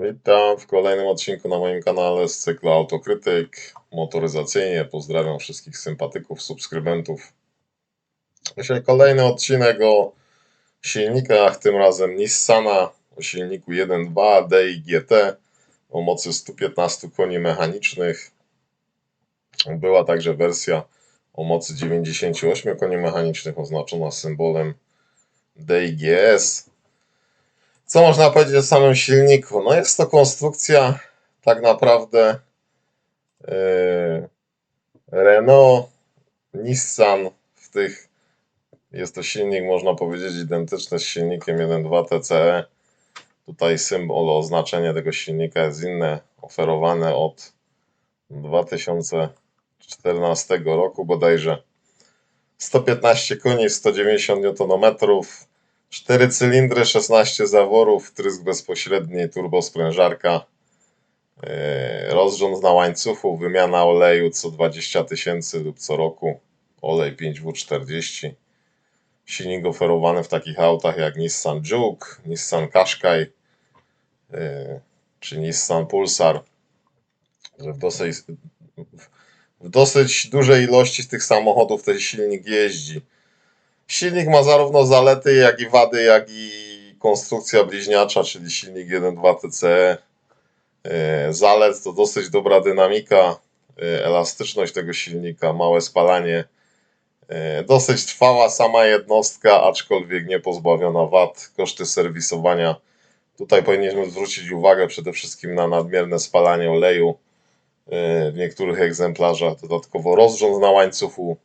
Witam w kolejnym odcinku na moim kanale z cyklu Autokrytyk motoryzacyjnie. Pozdrawiam wszystkich sympatyków, subskrybentów. Dzisiaj kolejny odcinek o silnikach, tym razem Nissana o silniku 1.2 DI GT o mocy 115 koni mechanicznych. Była także wersja o mocy 98 koni mechanicznych oznaczona symbolem DIGS. Co można powiedzieć o samym silniku? No jest to konstrukcja tak naprawdę yy, Renault, Nissan w tych jest to silnik można powiedzieć identyczny z silnikiem 1.2 TCE. Tutaj symbol, oznaczenie tego silnika jest inne, oferowane od 2014 roku bodajże. 115 koni, 190 Nm, 4 cylindry, 16 zaworów, trysk bezpośredni, turbosprężarka, yy, rozrząd na łańcuchu, wymiana oleju co 20 tysięcy lub co roku, olej 5W40. Silnik oferowany w takich autach jak Nissan Juke, Nissan Qashqai yy, czy Nissan Pulsar. W dosyć, w dosyć dużej ilości tych samochodów ten silnik jeździ. Silnik ma zarówno zalety, jak i wady, jak i konstrukcja bliźniacza, czyli silnik 1.2 TCE. Zalet to dosyć dobra dynamika, yy, elastyczność tego silnika, małe spalanie. Yy, Dosyć trwała sama jednostka, aczkolwiek nie pozbawiona wad. Koszty serwisowania. Tutaj powinniśmy zwrócić uwagę przede wszystkim na nadmierne spalanie oleju yy, w niektórych egzemplarzach. Dodatkowo rozrząd na łańcuchu.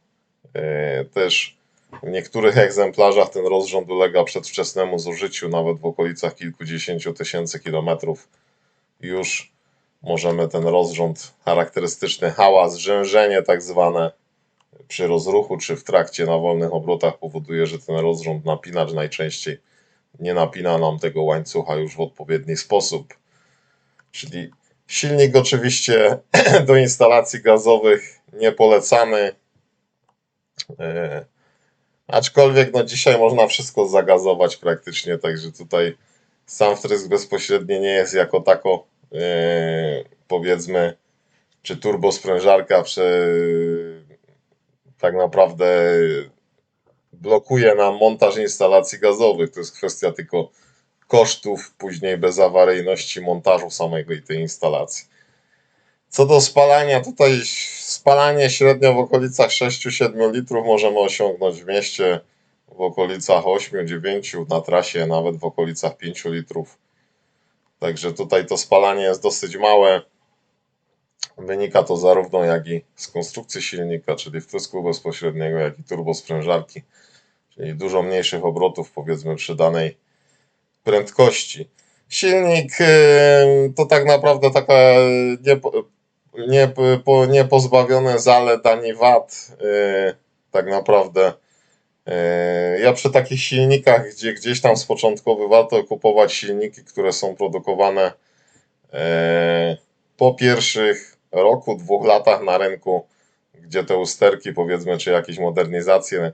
Też w niektórych egzemplarzach ten rozrząd ulega przedwczesnemu zużyciu, nawet w okolicach kilkudziesięciu tysięcy kilometrów. Już możemy ten rozrząd, charakterystyczny hałas, rzężenie tak zwane przy rozruchu czy w trakcie na wolnych obrotach powoduje, że ten rozrząd napinacz najczęściej nie napina nam tego łańcucha już w odpowiedni sposób. Czyli silnik oczywiście do instalacji gazowych nie polecany. Yy, Aczkolwiek no dzisiaj można wszystko zagazować praktycznie, także tutaj sam wtrysk bezpośredni nie jest jako tako yy, powiedzmy, czy turbosprężarka przy, tak naprawdę blokuje nam montaż instalacji gazowych. To jest kwestia tylko kosztów, później bezawaryjności montażu samej tej instalacji. Co do spalania, tutaj spalanie średnio w okolicach 6-7 litrów możemy osiągnąć w mieście w okolicach 8-9, na trasie nawet w okolicach 5 litrów. Także tutaj to spalanie jest dosyć małe. Wynika to zarówno jak i z konstrukcji silnika, czyli wtrysku bezpośredniego, jak i turbosprężarki, czyli dużo mniejszych obrotów powiedzmy przy danej prędkości. Silnik yy, to tak naprawdę taka nie, nie, po, nie pozbawione zalet ani wad. Yy, tak naprawdę yy, ja przy takich silnikach, gdzie gdzieś tam z początkowy warto kupować silniki, które są produkowane yy, po pierwszych roku, dwóch latach na rynku, gdzie te usterki powiedzmy, czy jakieś modernizacje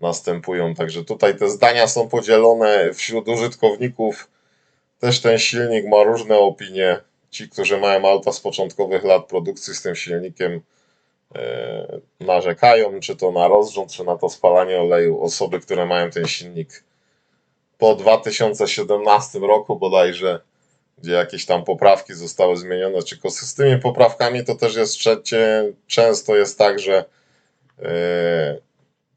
następują. Także tutaj te zdania są podzielone wśród użytkowników. Też ten silnik ma różne opinie. Ci, którzy mają auta z początkowych lat produkcji z tym silnikiem, e, narzekają, czy to na rozrząd, czy na to spalanie oleju. Osoby, które mają ten silnik po 2017 roku bodajże, gdzie jakieś tam poprawki zostały zmienione, czy z tymi poprawkami to też jest trzecie, często jest tak, że e,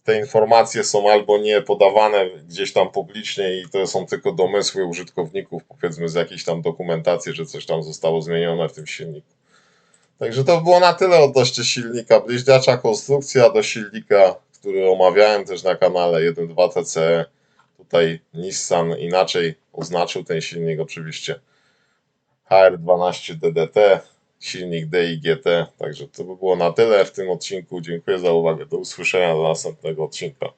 te informacje są albo nie podawane gdzieś tam publicznie i to są tylko domysły użytkowników, powiedzmy z jakiejś tam dokumentacji, że coś tam zostało zmienione w tym silniku. Także to było na tyle odnośnie silnika. Bliźniacza konstrukcja do silnika, który omawiałem też na kanale 1.2 TCE. Tutaj Nissan inaczej oznaczył ten silnik oczywiście. HR12 DDT, silnik DIGT. Także to by było na tyle w tym odcinku. Dziękuję za uwagę. Do usłyszenia do następnego odcinka.